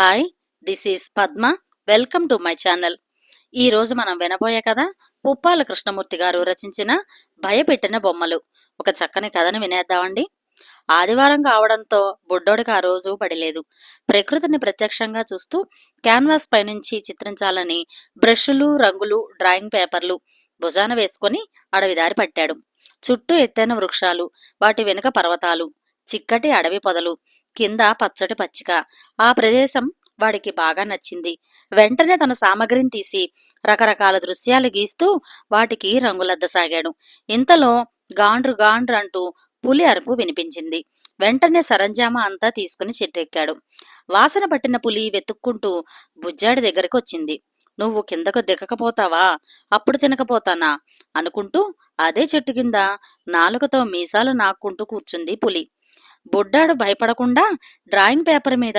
Hi this is Padma. Welcome to my channel. ఈ రోజు మనం వినబోయే కథ పుప్పాల కృష్ణమూర్తి గారు రచించిన భయపెట్టిన బొమ్మలు. ఒక చక్కని కథను వినేద్దామండి. ఆదివారం కావడంతో బుడ్డోడికి ఆ రోజు పడిలేదు. ప్రకృతిని ప్రత్యక్షంగా చూస్తూ క్యాన్వాస్ పైనుంచి చిత్రించాలని బ్రష్లు రంగులు డ్రాయింగ్ పేపర్లు భుజాన వేసుకొని అడవి దారి పట్టాడు. చుట్టూ ఎత్తైన వృక్షాలు వాటి వెనుక పర్వతాలు చిక్కటి అడవి పొదలు కింద పచ్చటి పచ్చిక. ఆ ప్రదేశం వాడికి బాగా నచ్చింది. వెంటనే తన సామగ్రిని తీసి రకరకాల దృశ్యాలు గీస్తూ వాటికి రంగులద్దసాగాడు. ఇంతలో గాండ్రు గాండ్రు అంటూ పులి అరుపు వినిపించింది. వెంటనే సరంజామా అంతా తీసుకుని చెట్టెక్కాడు. వాసన పట్టిన పులి వెతుక్కుంటూ బుజ్జాడి దగ్గరికి వచ్చింది నువ్వు కిందకు దిగకపోతావా? అప్పుడు తినకపోతానా? అనుకుంటూ అదే చెట్టు కింద నాలుకతో మీసాలు నాక్కుంటూ కూర్చుంది పులి. బుడ్డాడు భయపడకుండా డ్రాయింగ్ పేపర్ మీద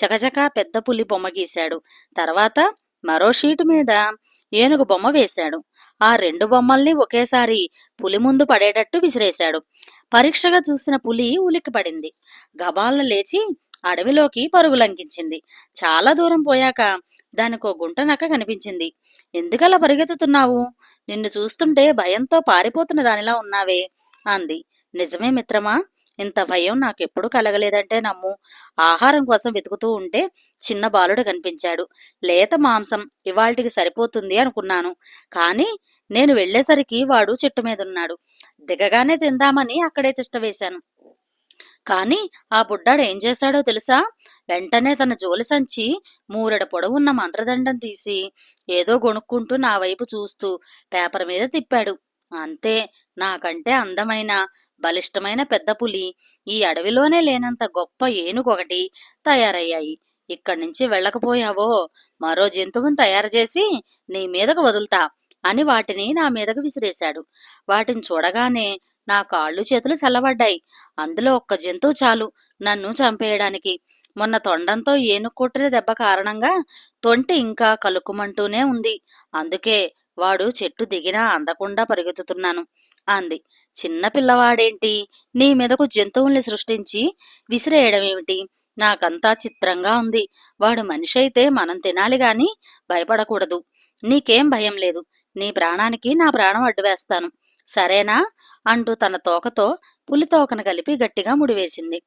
చకచకా పెద్ద పులి బొమ్మ గీశాడు. తర్వాత మరో షీటు మీద ఏనుగు బొమ్మ వేశాడు. ఆ రెండు బొమ్మల్ని ఒకేసారి పులి ముందు పడేటట్టు విసిరేశాడు. పరీక్షగా చూసిన పులి ఉలిక్కి పడింది గబాలను లేచి అడవిలోకి పరుగులంకించింది చాలా దూరం పోయాక దానికో గుంట నక్క కనిపించింది. ఎందుకలా పరిగెత్తుతున్నావు? నిన్ను చూస్తుంటే భయంతో పారిపోతున్న దానిలా ఉన్నావే అంది. నిజమే మిత్రమా? ఇంత భయం నాకెప్పుడు కలగలేదంటే నమ్ము. ఆహారం కోసం వెతుకుతూ ఉంటే చిన్న బాలుడు కనిపించాడు. లేత మాంసం ఇవాల్టికి సరిపోతుంది అనుకున్నాను. కానీ నేను వెళ్ళేసరికి వాడు చెట్టు మీద ఉన్నాడు దిగగానే తిందామని అక్కడే తిష్టవేశాను కానీ ఆ బుడ్డాడు ఏం చేశాడో తెలుసా? వెంటనే తన జోలి సంచి మూరెడ పొడవున్న మంత్రదండం తీసి ఏదో గొణుక్కుంటూ నా వైపు చూస్తూ పేపర్ మీద తిప్పాడు. అంతే. నాకంటే అందమైన బలిష్టమైన పెద్ద పులి ఈ అడవిలోనే లేనంత గొప్ప ఏనుగొకటి తయారయ్యాయి. ఇక్కడి నుంచి వెళ్ళకపోయావో? మరో జంతువుని తయారు చేసి నీ మీదకు వదులుతా అని వాటిని నా మీదకు విసిరేశాడు. వాటిని చూడగానే నా కాళ్ళు చేతులు చల్లబడ్డాయి. అందులో ఒక్క జంతువు చాలు నన్ను చంపేయడానికి. మొన్న తొండంతో ఏనుగు కొట్టిన దెబ్బ కారణంగా తొంటి ఇంకా కలుకుమంటూనే ఉంది. అందుకే వాడు చెట్టు దిగినా అందకుండా పరిగెత్తుతున్నాను అంది. చిన్న పిల్లవాడేంటి? నీ మీదకు జంతువుల్ని సృష్టించి విసిరేయడమేమిటి? నాకంతా చిత్రంగా ఉంది. వాడు మనిషి అయితే మనం తినాలి గాని భయపడకూడదు. నీకేం భయం లేదు. నీ ప్రాణానికి నా ప్రాణం అడ్డు వేస్తాను. సరేనా? అంటూ తన తోకతో పులి తోకను కలిపి గట్టిగా ముడివేసింది.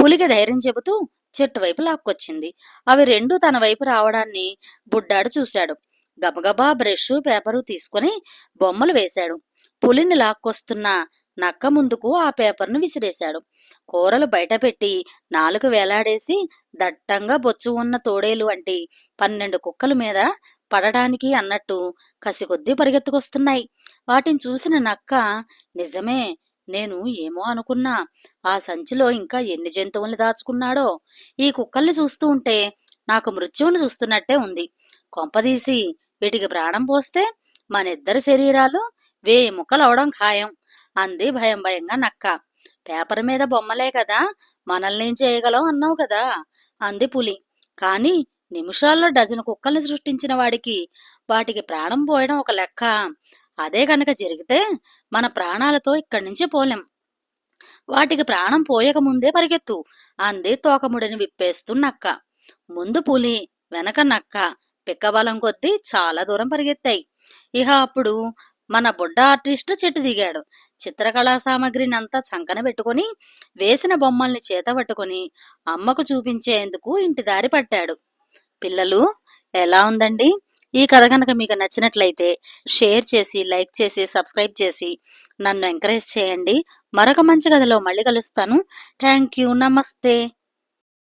పులికి ధైర్యం చెబుతూ చెట్టు వైపు లాక్కొచ్చింది. అవి రెండు తన వైపు రావడాన్ని బుడ్డాడు చూశాడు. గబగబా బ్రష్ పేపరు తీసుకుని బొమ్మలు వేశాడు. పులిని లాక్కొస్తున్న నక్క ముందుకు ఆ పేపర్ను విసిరేశాడు. కూరలు బయటపెట్టి నాలుగు వేలాడేసి దట్టంగా బొచ్చు ఉన్న తోడేలు వంటి పన్నెండు కుక్కల మీద పడడానికి అన్నట్టు కసికొద్దీ పరిగెత్తుకొస్తున్నాయి. వాటిని చూసిన నక్క నిజమే నేను ఏమో అనుకున్నా. ఆ సంచిలో ఇంకా ఎన్ని జంతువుల్ని దాచుకున్నాడో. ఈ కుక్కల్ని చూస్తూ ఉంటే నాకు మృత్యువుని చూస్తున్నట్టే ఉంది. కొంపదీసి వీటికి ప్రాణం పోస్తే మనిద్దరి శరీరాలు వేయి ముక్కలవడం ఖాయం. అంది భయం భయంగా నక్క. పేపర్ మీద బొమ్మలే కదా మనల్ని చేయగలం అన్నావు కదా అంది పులి. కాని నిమిషాల్లో డజన్ కుక్కల్ని సృష్టించిన వాడికి వాటికి ప్రాణం పోయడం ఒక లెక్క. అదే గనక జరిగితే మన ప్రాణాలతో ఇక్కడి నుంచి పోలేం. వాటికి ప్రాణం పోయక ముందే పరిగెత్తు అంది తోకముడిని విప్పేస్తూ నక్క. ముందు పులి వెనక నక్క. పిక్కబలం కొద్దీ చాలా దూరం పరిగెత్తాయి. ఇహ అప్పుడు మన బుడ్డ ఆర్టిస్ట్ చెట్టు దిగాడు. చిత్రకళా సామాగ్రిని అంతా చంకన పెట్టుకుని వేసిన బొమ్మల్ని చేత పట్టుకుని అమ్మకు చూపించేందుకు ఇంటి దారి పట్టాడు. పిల్లలు ఎలా ఉందండి? ఈ కథ కనుక మీకు నచ్చినట్లయితే షేర్ చేసి లైక్ చేసి సబ్స్క్రైబ్ చేసి నన్ను ఎంకరేజ్ చేయండి. మరొక మంచి కథలో మళ్ళీ కలుస్తాను. Thank you. నమస్తే.